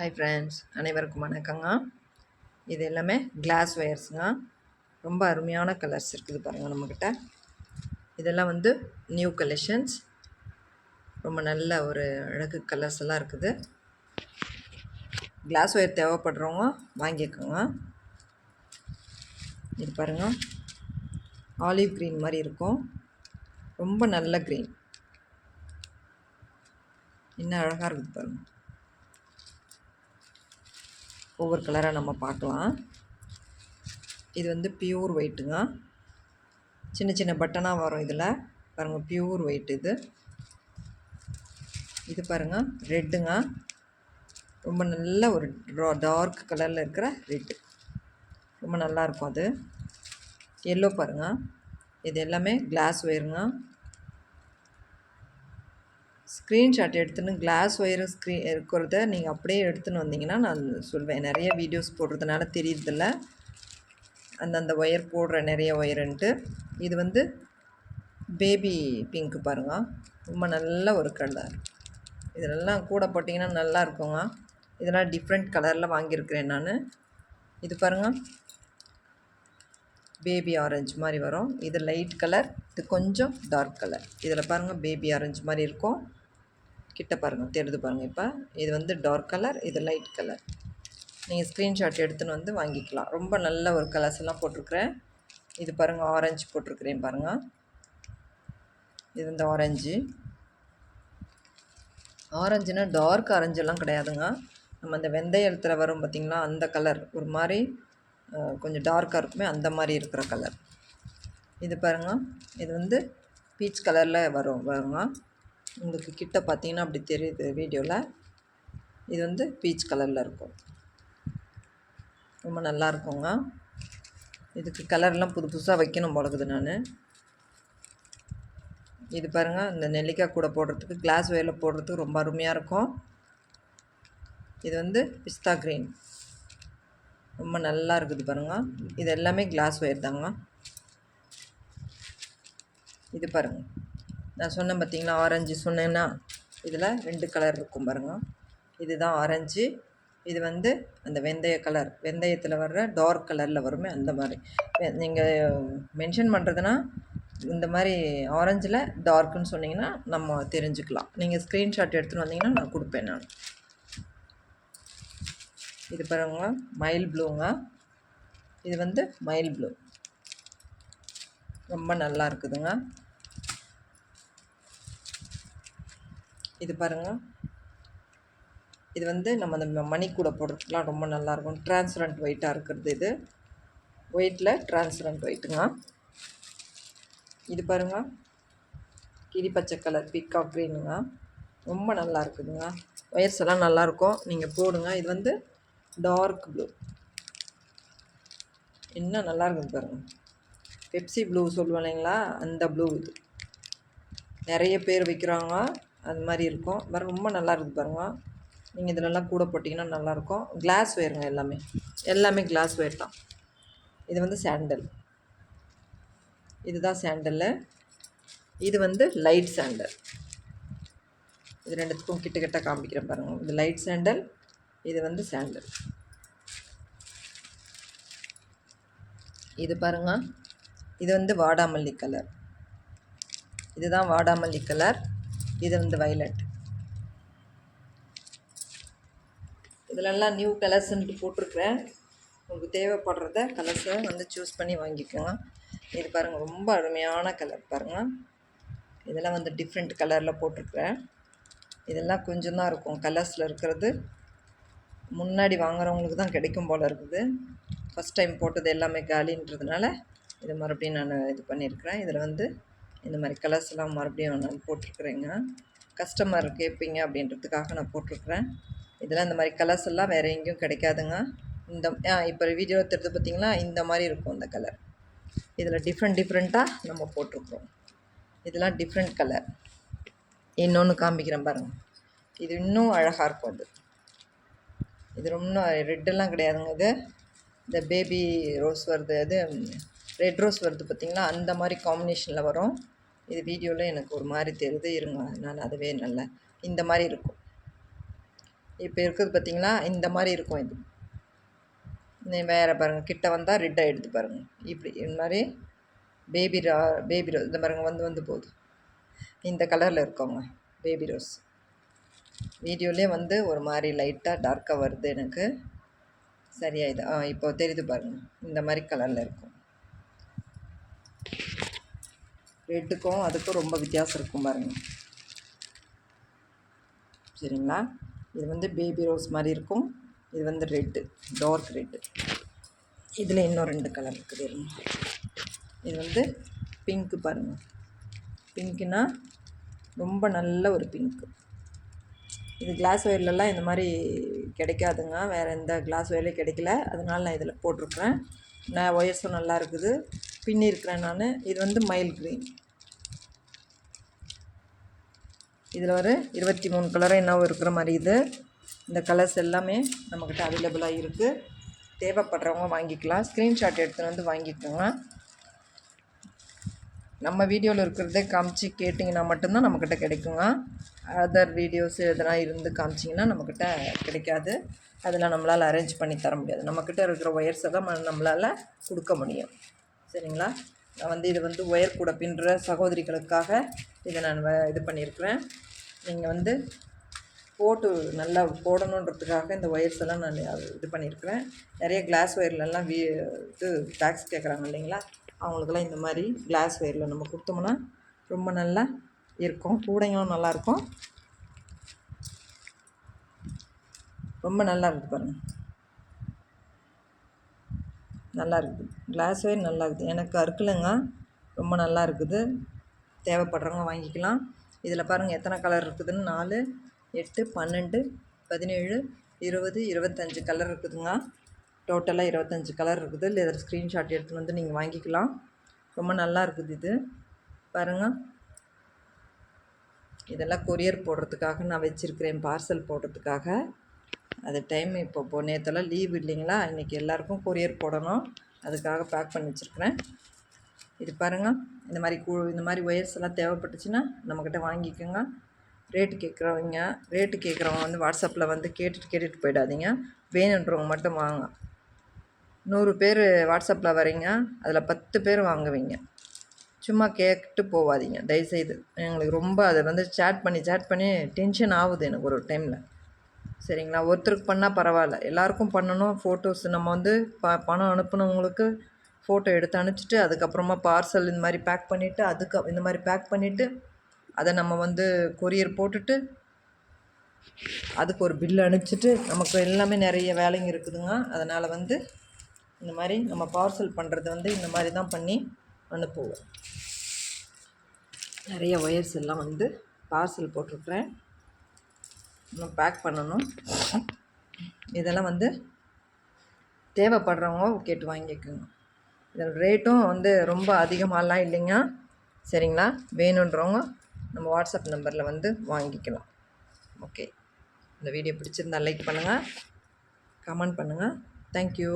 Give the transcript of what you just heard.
Hi friends அனைவருக்கும் வணக்கங்க. இது எல்லாமே கிளாஸ் ஒயர்ஸுங்க ரொம்ப அருமையான கலர்ஸ் இருக்குது பாருங்கள் நம்மக்கிட்ட இதெல்லாம் வந்து நியூ கலெக்ஷன்ஸ் ரொம்ப நல்ல ஒரு அழகு கலர்ஸ் எல்லாம் இருக்குது. கிளாஸ் ஒயர் தேவைப்படுறவங்க வாங்கிக்கோங்க. இது பாருங்கள் ஆலிவ் க்ரீன் மாதிரி இருக்கும். ரொம்ப நல்ல க்ரீன் என்ன அழகாக இருக்குது பாருங்கள் ஒவ்வொரு கலராக நம்ம பார்க்கலாம். இது வந்து பியூர் ஒயிட்டுங்க சின்ன சின்ன பட்டனாக வரும் இதில். பாருங்கள் பியூர் ஒயிட் இது. இது பாருங்கள் ரெட்டுங்க ரொம்ப நல்ல ஒரு டார்க் கலரில் இருக்கிற ரெட்டு ரொம்ப நல்லாயிருக்கும் அது. எல்லோ பாருங்கள் இது எல்லாமே கிளாஸ் ஒயருங்க ஸ்க்ரீன்ஷாட் எடுத்துன்னு கிளாஸ் ஒயரு ஸ்க்ரீன் இருக்கிறத நீங்கள் அப்படியே எடுத்துன்னு வந்தீங்கன்னா நான் சொல்வேன். நிறைய வீடியோஸ் போடுறதுனால தெரியுறதில்ல. அந்தந்த ஒயர் போடுற நிறைய ஒயருன்ட்டு இது வந்து பேபி பிங்க்கு பாருங்க. ரொம்ப நல்ல ஒரு கலர் இதெல்லாம் கூட போட்டிங்கன்னா நல்லா இருக்குங்க. இதெல்லாம் டிஃப்ரெண்ட் கலரில் வாங்கியிருக்கிறேன் நான். இது பாருங்கள் பேபி ஆரஞ்சு மாதிரி வரும். இது லைட் கலர் இது கொஞ்சம் டார்க் கலர் இதில் பாருங்கள் பேபி ஆரஞ்சு மாதிரி இருக்கும். கிட்ட பாருங்கள் தெரியுது பாருங்கள் இப்போ. இது வந்து டார்க் கலர் இது லைட் கலர் நீங்கள் ஸ்க்ரீன்ஷாட் எடுத்துன்னு வந்து வாங்கிக்கலாம். ரொம்ப நல்ல ஒரு கலர்ஸ் எல்லாம் போட்டிருக்கிறேன். இது பாருங்கள் ஆரஞ்சு போட்டிருக்கிறேன் பாருங்கள் இது வந்து ஆரஞ்சு ஆரஞ்சுனா டார்க் ஆரஞ்செல்லாம் கிடையாதுங்க. நம்ம அந்த வெந்தயத்தில் வரும் பார்த்திங்களா அந்த கலர் ஒரு மாதிரி கொஞ்சம் டார்க்காக இருக்குமே அந்த மாதிரி இருக்கிற கலர் இது பாருங்கள் இது வந்து பீச் கலரில் வரும் பாருங்க. உங்களுக்கு கிட்ட பார்த்தீங்கன்னா அப்படி தெரியுது வீடியோவில் இது வந்து பீச் கலரில் இருக்கும். ரொம்ப நல்லா இருக்குங்க. இதுக்கு கலர்லாம் புது புதுசாக வைக்கணும் போலக்குது நான். இது பாருங்கள் இந்த நெல்லிக்காய் கூட போடுறதுக்கு கிளாஸ் வேரில் போடுறதுக்கு ரொம்ப அருமையாக இருக்கும். இது வந்து பிஸ்தா க்ரீன் ரொம்ப நல்லா இருக்குது பாருங்கள் இது எல்லாமே கிளாஸ் ஒயர் தாங்க. இது பாருங்கள் நான் சொன்னேன் பார்த்தீங்களா ஆரஞ்சு சொன்னேன்னா இதில் ரெண்டு கலர் இருக்கும் பாருங்கள் இதுதான் ஆரஞ்சு. இது வந்து அந்த வெந்தய கலர் வெந்தயத்தில் வர்ற டார்க் கலரில் வருமே அந்த மாதிரி. நீங்கள் மென்ஷன் பண்ணுறதுனா இந்த மாதிரி ஆரஞ்சில் டார்க்குன்னு சொன்னிங்கன்னா நம்ம தெரிஞ்சுக்கலாம். நீங்கள் ஸ்க்ரீன்ஷாட் எடுத்துகிட்டு வந்தீங்கன்னா நான் கொடுப்பேன் நான். இது பாருங்க மயில் ப்ளூங்க இது வந்து மயில் ப்ளூ ரொம்ப நல்லா இருக்குதுங்க. இது பாருங்கள் இது வந்து நம்ம அந்த மணி கூட போடுறதுக்குலாம் ரொம்ப நல்லாயிருக்கும் ட்ரான்ஸ்பரண்ட் ஒயிட்டாக இருக்கிறது இது. ஒயிட்டில் ட்ரான்ஸ்பரண்ட் ஒயிட்டுங்க இது பாருங்கள் கிரி பச்சை கலர் பீக்காக் க்ரீனுங்க ரொம்ப நல்லா இருக்குதுங்க ஒயர்ஸ் எல்லாம் நல்லாயிருக்கும் நீங்கள் போடுங்க. இது வந்து டார்க் ப்ளூ இன்னும் நல்லா இருக்குது பாருங்கள் பெப்சி ப்ளூ சொல்லுவோம் இல்லைங்களா? அந்த ப்ளூ இது. நிறைய பேர் விற்கிறாங்க அது மாதிரி இருக்கும். வேறு ரொம்ப நல்லா இருக்குது பாருங்கள் நீங்கள் இதிலெல்லாம் கூட போட்டிங்கன்னா நல்லாயிருக்கும். கிளாஸ் ஒயருங்க எல்லாமே. எல்லாமே கிளாஸ் ஒயர் தான். இது வந்து சாண்டல் இதுதான் சாண்டலு இது வந்து லைட் சாண்டல் இது ரெண்டுத்துக்கும் கிட்ட கிட்ட காமிக்கிறேன் பாருங்கள் இது லைட் சாண்டல் இது வந்து சாண்டல் இது பாருங்க. இது வந்து வாடாமல்லி கலர் இதுதான் வாடாமல்லி கலர் இது வந்து வயலட் இதிலெல்லாம் நியூ கலர்ஸ்ன்ட்டு போட்டிருக்கிறேன். உங்களுக்கு தேவைப்படுறத கலர்ஸை வந்து சூஸ் பண்ணி வாங்கிக்கோங்க. இது பாருங்கள் ரொம்ப அருமையான கலர் பாருங்கள் இதெல்லாம் வந்து டிஃப்ரெண்ட் கலரில் போட்டிருக்கிறேன். இதெல்லாம் கொஞ்சம் தான் இருக்கும். கலர்ஸில் இருக்கிறது முன்னாடி வாங்குறவங்களுக்கு தான் கிடைக்கும் போல் இருக்குது. ஃபஸ்ட் டைம் போட்டது எல்லாமே காலின்றதுனால இதை மறுபடியும் நான் இது பண்ணியிருக்கிறேன். இதில் வந்து இந்த மாதிரி கலர்ஸ்லாம் மறுபடியும் நான் போட்டிருக்குறேங்க. கஸ்டமர் கேட்பீங்க அப்படின்றதுக்காக நான் போட்டிருக்குறேன். இதெல்லாம் இந்த மாதிரி கலர்ஸ் எல்லாம் வேறு எங்கேயும் கிடைக்காதுங்க. இந்த இப்போ வீடியோ எடுத்துறது பார்த்திங்களா இந்த மாதிரி இருக்கும் இந்த கலர் இதில் டிஃப்ரெண்ட் டிஃப்ரெண்ட்டாக நம்ம போட்டிருக்குறோம். இதெல்லாம் டிஃப்ரெண்ட் கலர் இன்னொன்று காமிக்கிறேன் பாருங்கள் இது இன்னும் அழகாக இருக்கும் அது இது ரொம்ப ரெட்டெல்லாம் கிடையாதுங்க இது. இந்த பேபி ரோஸ் வருது அது ரெட் ரோஸ் வருது பார்த்திங்களா? அந்த மாதிரி காம்பினேஷனில் வரும். இது வீடியோவில் எனக்கு ஒரு மாதிரி தெரியுது இருங்க நான் அதுவே நல்ல இந்த மாதிரி இருக்கும். இப்போ இருக்குது பார்த்திங்களா? இந்த மாதிரி இருக்கும் இது. வேறு பாருங்கள் கிட்ட வந்தால் ரெட் ஆகிடுது பாருங்கள் இப்படி இந்த மாதிரி பேபி ரா பேபி ரோஸ் இந்த பாருங்கள் வந்து வந்து போகுது. இந்த கலரில் இருக்கோங்க பேபி ரோஸ் வீடியோலேயே வந்து ஒரு மாதிரி லைட்டாக டார்க்காக வருது எனக்கு. சரியாயிது. ஆ இப்போ தெரியுது பாருங்கள் இந்த மாதிரி கலரில் இருக்கும். ரெட்டுக்கும் அதுக்கும் ரொம்ப வித்தியாசம் இருக்கும் பாருங்கள் சரிங்களா? இது வந்து பேபி ரோஸ் மாதிரி இருக்கும். இது வந்து ரெட்டு டார்க் ரெட்டு இதில் இன்னும் ரெண்டு கலர் இருக்குது இது வந்து பிங்க்கு பாருங்கள் பிங்க்குனா ரொம்ப நல்ல ஒரு பிங்க்கு இது கிளாஸ் ஒயர்லலாம் இந்த மாதிரி கிடைக்காதுங்க. வேறு எந்த கிளாஸ் ஒயர்லேயும் கிடைக்கல. அதனால் நான் இதில் போட்டிருக்கிறேன். நான் ஒயர்ஸும் நல்லா இருக்குது. பின்னிருக்கிறேன் நான். இது வந்து மயில் க்ரீன். இதில் ஒரு இருபத்தி மூணு கலரும் என்னவோ இருக்கிற மாதிரி இது. இந்த கலர்ஸ் எல்லாமே நம்மக்கிட்ட அவைலபிளாக இருக்குது தேவைப்படுறவங்க வாங்கிக்கலாம். ஸ்க்ரீன்ஷாட் எடுத்துகிட்டு வந்து வாங்கிக்கோங்க. நம்ம வீடியோவில் இருக்கிறதே காமிச்சு கேட்டிங்கன்னா மட்டும்தான் நம்மக்கிட்ட கிடைக்குங்க. அதர் வீடியோஸ் எதனா இருந்து காமிச்சிங்கன்னா நம்மக்கிட்ட கிடைக்காது. அதெல்லாம் நம்மளால் அரேஞ்ச் பண்ணி தர முடியாது. நம்மக்கிட்ட இருக்கிற ஒயர்ஸை தான் நம்மளால் கொடுக்க முடியும். சரிங்களா? நான் வந்து இது வந்து ஒயர் கூட பின்னுற சகோதரிகளுக்காக இதை நான் வ- இது பண்ணியிருக்கிறேன். நீங்கள் வந்து போட்டு நல்லா போடணுன்றதுக்காக இந்த ஒயர்ஸ் எல்லாம் நான் இது பண்ணியிருக்கிறேன். நிறைய கிளாஸ் ஒயர்லலாம் வீ இது டேக்ஸ் கேட்குறாங்க இல்லைங்களா? அவங்களுக்கெல்லாம் இந்த மாதிரி கிளாஸ் ஒயரில் நம்ம கொடுத்தோம்னா ரொம்ப நல்லா இருக்கும். கூடைங்களும் நல்லாயிருக்கும் ரொம்ப நல்லா இருக்குது பாருங்கள் நல்லா இருக்குது கிளாஸ் ஒயர் நல்லா இருக்குது எனக்கு அறுக்கலைங்க ரொம்ப நல்லா இருக்குது தேவைப்படுறவங்க வாங்கிக்கலாம். இதில் பாருங்கள் எத்தனை கலர் இருக்குதுன்னு? நாலு எட்டு பன்னெண்டு பதினேழு இருபது இருபத்தஞ்சி கலர் இருக்குதுங்க. டோட்டலாக இருபத்தஞ்சி கலர் இருக்குது. இதில் ஸ்க்ரீன்ஷாட் எடுத்துகிட்டு வந்து நீங்கள் வாங்கிக்கலாம். ரொம்ப நல்லா இருக்குது இது. பாருங்கள் இதெல்லாம் கொரியர் போடுறதுக்காக நான் வச்சுருக்கிறேன். பார்சல் போடுறதுக்காக. அது டைம் இப்போ போ நேற்றுலாம் லீவ் இல்லைங்களா? இன்றைக்கி எல்லாருக்கும் கொரியர் போடணும். அதுக்காக பேக் பண்ணி வச்சுருக்குறேன். இது பாருங்கள் இந்த மாதிரி கூ இந்த மாதிரி ஒயர்ஸ் எல்லாம் தேவைப்பட்டுச்சுன்னா நம்மக்கிட்ட வாங்கிக்கோங்க. ரேட்டு கேட்குறவங்க ரேட்டு கேட்குறவங்க வந்து வாட்ஸ்அப்பில் வந்து கேட்டுட்டு கேட்டுட்டு போயிடாதீங்க. வேணுன்றவங்க மட்டும் வாங்க. நூறு பேர் வாட்ஸ்அப்பில் வரீங்க அதில் பத்து பேர் வாங்குவீங்க. சும்மா கேட்டு போகாதீங்க தயவுசெய்து. எங்களுக்கு ரொம்ப அதை வந்து சேட் பண்ணி சேட் பண்ணி டென்ஷன் ஆகுது எனக்கு ஒரு டைமில் சரிங்களா? ஒருத்தருக்கு பண்ணால் பரவாயில்ல. எல்லாருக்கும் பண்ணணும். ஃபோட்டோஸ் நம்ம வந்து ப பணம் அனுப்புனவங்களுக்கு ஃபோட்டோ எடுத்து அனுப்பிச்சிட்டு அதுக்கப்புறமா பார்சல் இந்த மாதிரி பேக் பண்ணிவிட்டு அதுக்கு இந்த மாதிரி பேக் பண்ணிவிட்டு அதை நம்ம வந்து கொரியர் போட்டுட்டு அதுக்கு ஒரு பில் அனுப்பிச்சிட்டு நமக்கு எல்லாமே நிறைய வேலைங்க இருக்குதுங்க. அதனால் வந்து இந்த மாதிரி நம்ம பார்சல் பண்ணுறது வந்து இந்த மாதிரி தான் பண்ணி அனுப்புவோம். நிறைய ஒயர்ஸ் எல்லாம் வந்து பார்சல் போட்டிருக்கிறேன். இன்னும் பேக் பண்ணணும். இதெல்லாம் வந்து தேவைப்படுறவங்க கேட்டு வாங்கிக்கோங்க. இதோட ரேட்டும் வந்து ரொம்ப அதிகமாகலாம் இல்லைங்க. சரிங்களா? வேணுன்றவங்க நம்ம வாட்ஸ்அப் நம்பரில் வந்து வாங்கிக்கலாம். ஓகே இந்த வீடியோ பிடிச்சிருந்தா லைக் பண்ணுங்கள் கமெண்ட் பண்ணுங்கள் தேங்க்யூ